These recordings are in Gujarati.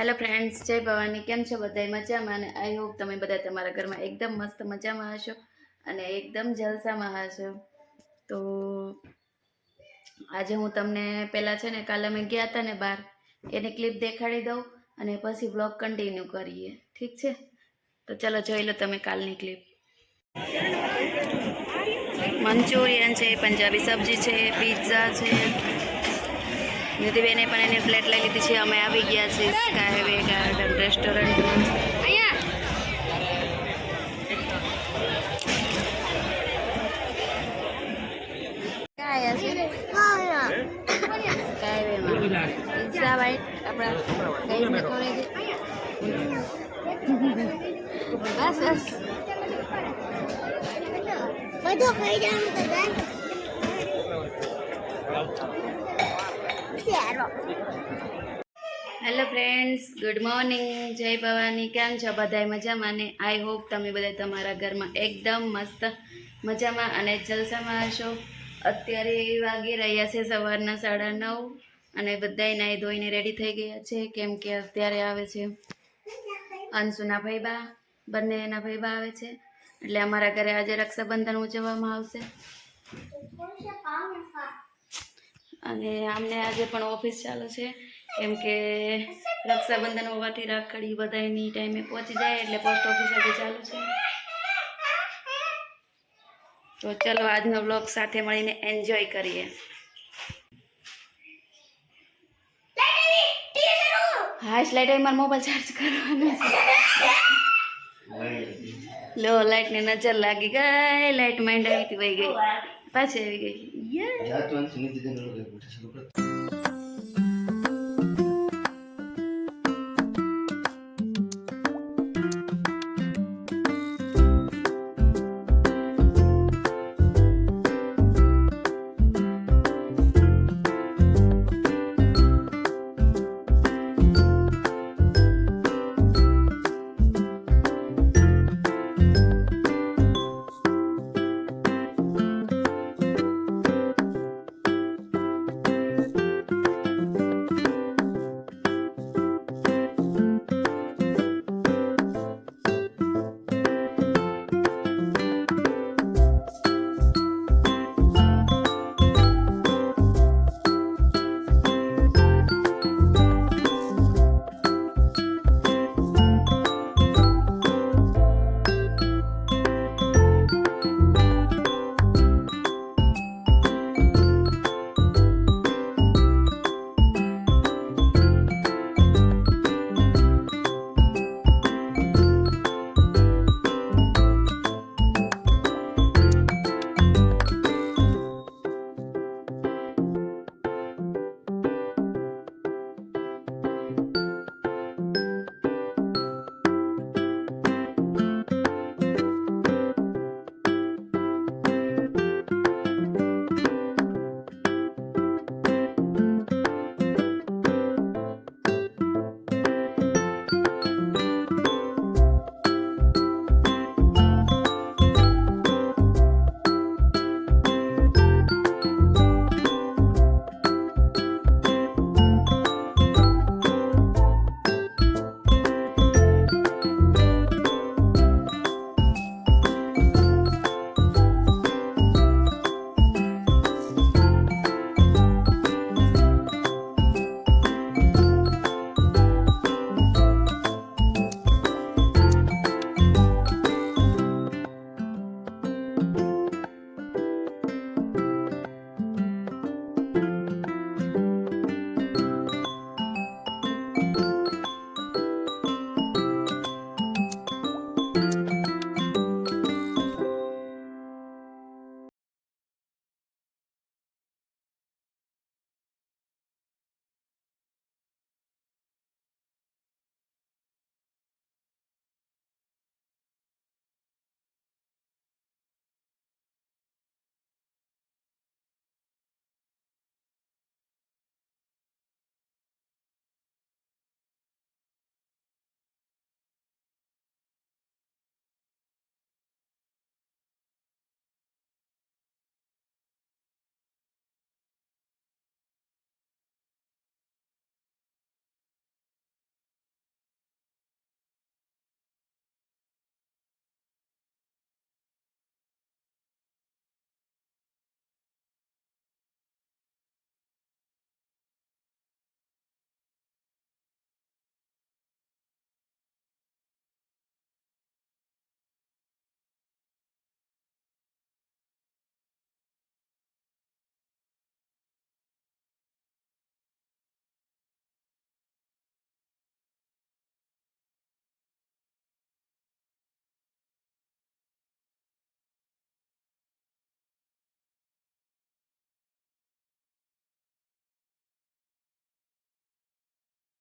હેલો ફ્રેન્ડ્સ જય ભવાની. કેમ છો બધા મજામાં? અને આઈ હોપ તમે બધા તમારા ઘરમાં એકદમ મસ્ત મજામાં હશો અને એકદમ જલસામાં હશો. તો આજે હું તમને પહેલાં છે ને, કાલે અમે ગયા હતા ને બહાર એની ક્લિપ દેખાડી દઉં અને પછી બ્લોગ કન્ટિન્યુ કરીએ. ઠીક છે? તો ચલો જોઈ લો તમે કાલની ક્લિપ મંચુરિયન છે, પંજાબી સબ્જી છે પિઝા છે નિધિબેને પણ એની ફ્લેટ લઈ લીધી છે. અમે આવી ગયા છીએ સ્કાયવે ગાર્ડન રેસ્ટોરન્ટમાં ક્યાં આવ્યા છે સ્કાયવેમાં પિઝા વાઈટ આપણા બસ બસ. બધું ખાઈ જવાનું હેલો ફ્રેન્ડ્સ, ગુડ મોર્નિંગ. જય ભવાની. કેમ છો બધાય? મજામાં ને? આઈ હોપ તમે બધા તમારા ઘરમાં એકદમ મસ્ત મજામાં અને જલસામાં હશો? અત્યારે વાગી રહ્યા છે સવારના સાડા નવ અને બધાય નાહી ધોઈને રેડી થઈ ગયા છે. કેમ કે અત્યારે આવે છે અંશુના ભાઈબા. બંને એના ભાઈબા આવે છે. એટલે અમારા ઘરે આજે રક્ષાબંધન ઉજવવામાં આવશે. અને અમને આજે પણ ઓફિસ ચાલુ છે. કેમ કે રક્ષાબંધન હોવાથી રાખડી બધાની ટાઈમે પહોંચી જાય એટલે પોસ્ટ ઓફિસ આજે ચાલુ છે. તો ચલો આજનો બ્લોગ સાથે મળીને એન્જોય કરીએ. હા લાઈટ મારો મોબાઈલ ચાર્જ કરવાનો છે. લો લાઈટની નજર લાગી ગઈ લાઈટ માઇન્ડ આવી હતી વહી ગઈ. પાછી આવી ગઈ. યે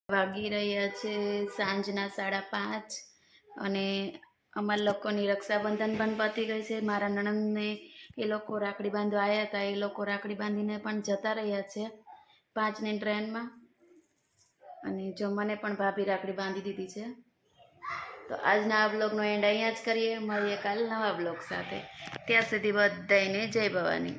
વાગી રહ્યા છે સાંજના સાડા પાંચ અને અમારા લોકોની રક્ષાબંધન પણ પતી ગઈ છે. મારા નણંદને એ લોકો રાખડી બાંધવા આવ્યા હતા. એ લોકો રાખડી બાંધીને પણ જતા રહ્યા છે પાંચની ટ્રેનમાં. અને જો મને પણ ભાભી રાખડી બાંધી દીધી છે. તો આજના આ બ્લોગનો એન્ડ અહીંયા જ કરીએ. મળીએ કાલ નવા બ્લોગ સાથે. ત્યાં સુધી બધાને જય ભવાની.